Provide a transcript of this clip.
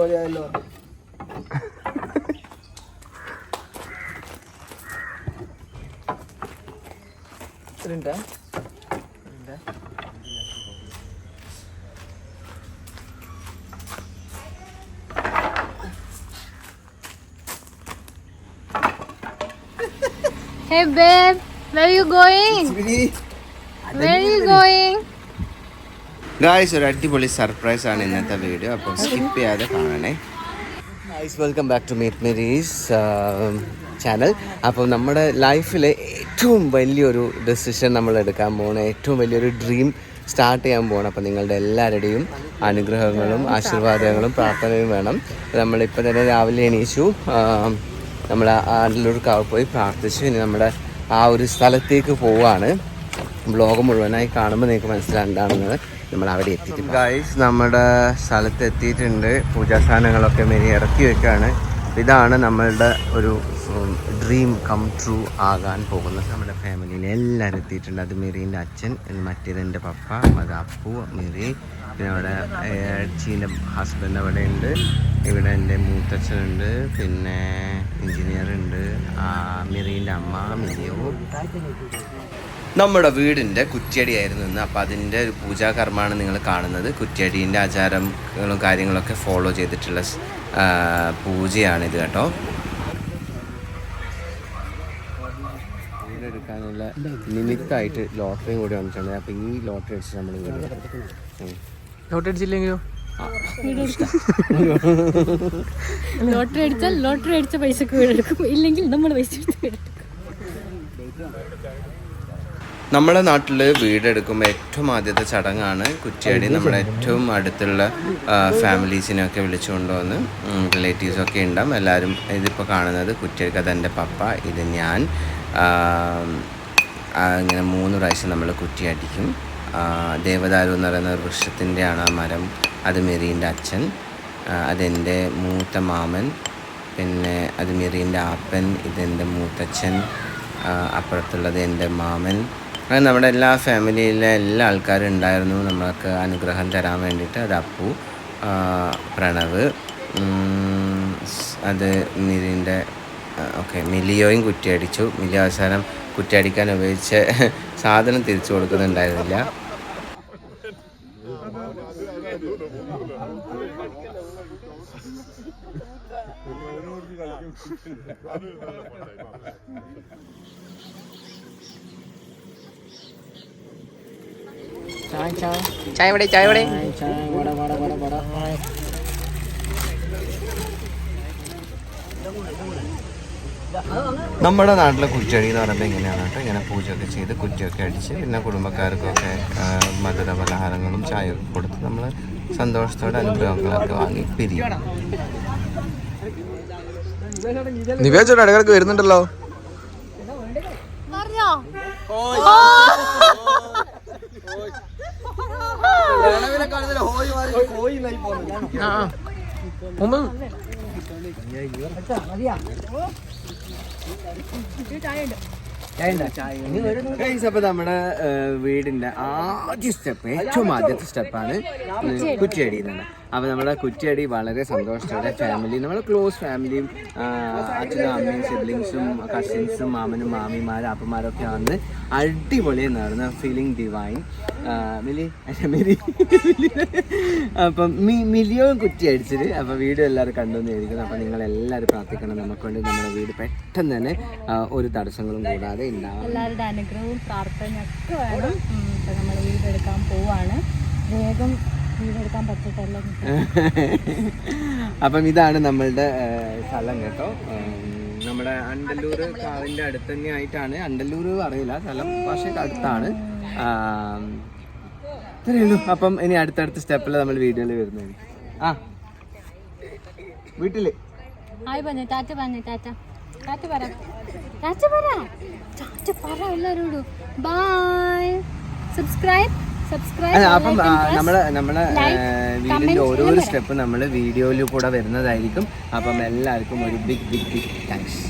പോലെയായല്ലോ? ഇത്രയുണ്ടാ? Hey babe, where are you going? Where are you going? Guys ഒരു അടിപൊളി surprise ആണ് ഇന്നത്തെ വീഡിയോ അപ്പോൾ സ്കിപ്പ് ചെയ്യാതെ കാണണേ. Guys welcome back to meet Mary's channel അപ്പോൾ നമ്മുടെ ലൈഫിലെ ഏറ്റവും വലിയൊരു ഡെസിഷൻ നമ്മൾ എടുക്കാൻ പോകുന്ന ഏറ്റവും വലിയൊരു ഡ്രീം സ്റ്റാർട്ട് ചെയ്യാൻ പോകണം അപ്പോൾ നിങ്ങളുടെ എല്ലാവരുടെയും അനുഗ്രഹങ്ങളും ആശീർവാദങ്ങളും പ്രാർത്ഥനയും വേണം. നമ്മളിപ്പോൾ തന്നെ രാവിലെ എണീച്ചു. നമ്മൾ ആണ്ടിലൂർ കാവ് പോയി പ്രാർത്ഥിച്ചു. ഇനി നമ്മുടെ ആ ഒരു സ്ഥലത്തേക്ക് പോവാണ്. ബ്ലോഗ് മുഴുവനായി കാണുമ്പോൾ നിങ്ങൾക്ക് മനസ്സിലാണ്ടാണെന്ന് നമ്മൾ അവിടെ എത്തിയിട്ടുണ്ട്. ഗൈസ് നമ്മുടെ സ്ഥലത്ത് എത്തിയിട്ടുണ്ട്. പൂജാ സാധനങ്ങളൊക്കെ മെനി ഇറക്കി വെക്കുകയാണ് ഇതാണ് നമ്മളുടെ ഒരു ഡ്രീം കം ട്രൂ ആകാൻ പോകുന്നത് നമ്മുടെ ഫാമിലിയിൽ എല്ലാവരും എത്തിയിട്ടുണ്ട്. അത് മെറീന്റെ അച്ഛൻ മറ്റേത് എന്റെ പപ്പ അത് അപ്പു മെറി പിന്നെ അവിടെ ഏച്ചീന്റെ ഹസ്ബൻഡ് അവിടെ ഉണ്ട്. ഇവിടെ എന്റെ മൂത്തച്ഛനുണ്ട്. പിന്നെ എഞ്ചിനീയർ ഉണ്ട്. മെറീന്റെ അമ്മ മിലിയോ നമ്മുടെ വീടിന്റെ കുറ്റിയടിയായിരുന്നു ഇന്ന്. അപ്പോൾ അതിന്റെ ഒരു പൂജാകർമ്മമാണ് നിങ്ങൾ കാണുന്നത്. കുറ്റിയടീന്റെ ആചാരങ്ങളും കാര്യങ്ങളൊക്കെ ഫോളോ ചെയ്തിട്ടുള്ള പൂജയാണിത് കേട്ടോ. വീടെടുക്കാനുള്ള നിമിത്തമായിട്ട് ലോട്ടറി കൂടി വന്നിട്ടുണ്ട്. അപ്പോൾ ഈ ലോട്ടറി അടിച്ച് നമ്മൾ ലോട്ടറി അടിച്ചില്ലെങ്കിലോ? ലോട്ടറി അടിച്ചാൽ ലോട്ടറി അടിച്ച പൈസക്ക് വീടെടുക്കും. ഇല്ലെങ്കിൽ നമ്മൾ പൈസ എടുത്ത് വീടെടുക്കും. നമ്മുടെ നാട്ടിൽ വീടെടുക്കുമ്പോൾ ഏറ്റവും ആദ്യത്തെ ചടങ്ങാണ് കുറ്റിയാടി. നമ്മുടെ ഏറ്റവും അടുത്തുള്ള ഫാമിലീസിനെയൊക്കെ വിളിച്ചു കൊണ്ടുവന്ന് റിലേറ്റീവ്സൊക്കെ ഉണ്ടാവും. എല്ലാവരും ഇതിപ്പോൾ കാണുന്നത് കുറ്റിയാടിക്ക് അതെന്റെ പപ്പ ഇത് ഞാൻ. ഇങ്ങനെ മൂന്ന് പ്രാവശ്യം നമ്മൾ കുറ്റിയടിക്കും. ദേവദാരു എന്ന് പറയുന്ന ഒരു വൃക്ഷത്തിന്റെയാണ് ആ മരം. അത് മെറീന്റെ അച്ഛൻ അതെന്റെ മൂത്ത മാമൻ പിന്നെ അത് മെറീന്റെ ആപ്പൻ ഇതെന്റെ മൂത്തച്ഛൻ അപ്പുറത്തുള്ളത് എന്റെ മാമൻ അങ്ങനെ നമ്മുടെ എല്ലാ ഫാമിലിയിലെ എല്ലാ ആൾക്കാരും ഉണ്ടായിരുന്നു നമ്മൾക്ക് അനുഗ്രഹം തരാൻ വേണ്ടിയിട്ട്. അത് അപ്പു പ്രണവ് അത് മിലിന്റെ ഓക്കെ മിലിയോയും കുറ്റിയടിച്ചു. മിലിയോ അവസാനം കുറ്റിയടിക്കാൻ ഉപയോഗിച്ച സാധനം തിരിച്ചു കൊടുക്കുന്നുണ്ടായിരുന്നില്ല. ചായ ചായ. ചായ ഇവിടെ ചായ ഇവിടെ ചായ വട വട വട വട. നമ്മുടെ നാട്ടിലെ കുറ്റിയടി എന്ന് പറയുമ്പോൾ ഇങ്ങനെയാണ് കേട്ടോ. ഇങ്ങനെ പൂജയൊക്കെ ചെയ്ത് കുറ്റിയൊക്കെ അടിച്ച് പിന്നെ കുടുംബക്കാർക്കൊക്കെ മധുര പലഹാരങ്ങളും ചായയൊക്കെ കൊടുത്ത് നമ്മൾ സന്തോഷത്തോടെ അനുഗ്രഹങ്ങളൊക്കെ വാങ്ങി പിരിയും. നിവേചോടെ ഇടക്കിടക്ക് വരുന്നുണ്ടല്ലോ. പറഞ്ഞോ? നമ്മുടെ വീടിന്റെ ആദ്യ സ്റ്റെപ്പ് ഏറ്റവും ആദ്യത്തെ സ്റ്റെപ്പാണ് കുറ്റിയടി എന്നാണ് അപ്പോൾ നമ്മുടെ കുറ്റിയടി വളരെ സന്തോഷത്തോടെ ഫാമിലി നമ്മുടെ ക്ലോസ് ഫാമിലിയും അച്ഛനും അമ്മയും സിബ്ലിങ്സും കസിൻസും മാമനും മാമിമാരും അപ്പന്മാരൊക്കെ വന്ന് അടിപൊളി നടന്ന ഫീലിംഗ് ഡിവൈൻ മിലി. അല്ല, മിലി. അപ്പം മി മിലിയോൻ കുറ്റി അടിച്ചിട്ട് അപ്പോൾ വീഡിയോ എല്ലാവരും കണ്ടു എന്നിരിക്കുന്നു അപ്പോൾ നിങ്ങൾ എല്ലാവരും പ്രാർത്ഥിക്കണം. നമുക്ക് വേണ്ടി നമ്മുടെ വീട് പെട്ടെന്ന് തന്നെ ഒരു തടസ്സങ്ങളും കൂടാതെ ഉണ്ടാവും എല്ലാവരുടെ അനുഗ്രഹവും പ്രാർത്ഥനയൊക്കെ വേണം. നമ്മൾ വീടെടുക്കാൻ പോവാണ്. വേഗം വീടെടുക്കാൻ പറ്റട്ടല്ലോ അപ്പം ഇതാണ് നമ്മളുടെ സ്ഥലം കേട്ടോ. നമ്മുടെ അണ്ടല്ലൂർ കാവിന്റെ അടുത്ത് തന്നെ ആയിട്ടാണ് അണ്ടല്ലൂർ അറിയില്ല സ്ഥലം പക്ഷേ അടുത്താണ്. ഇത്രയേ ഉള്ളൂ. അപ്പം ഇനി അടുത്തടുത്ത സ്റ്റെപ്പിൽ നമ്മൾ വീഡിയോയിൽ വരുന്നത് ആ. വീട്ടിൽ ഹായ് പറഞ്ഞു ടാറ്റ പറഞ്ഞു ടാറ്റ. ടാറ്റ പറ. ടാറ്റ പറ. ടാറ്റ പറ എല്ലാവരോടും ബൈ സബ്സ്ക്രൈബ് അപ്പം നമ്മളെ നമ്മളെ വീടിന്റെ ഓരോരോ സ്റ്റെപ്പ് നമ്മൾ വീഡിയോയിൽ കൂടെ വരുന്നതായിരിക്കും. അപ്പം എല്ലാവർക്കും ഒരു ബിഗ് ബിഗ് ബിഗ് താങ്ക്സ്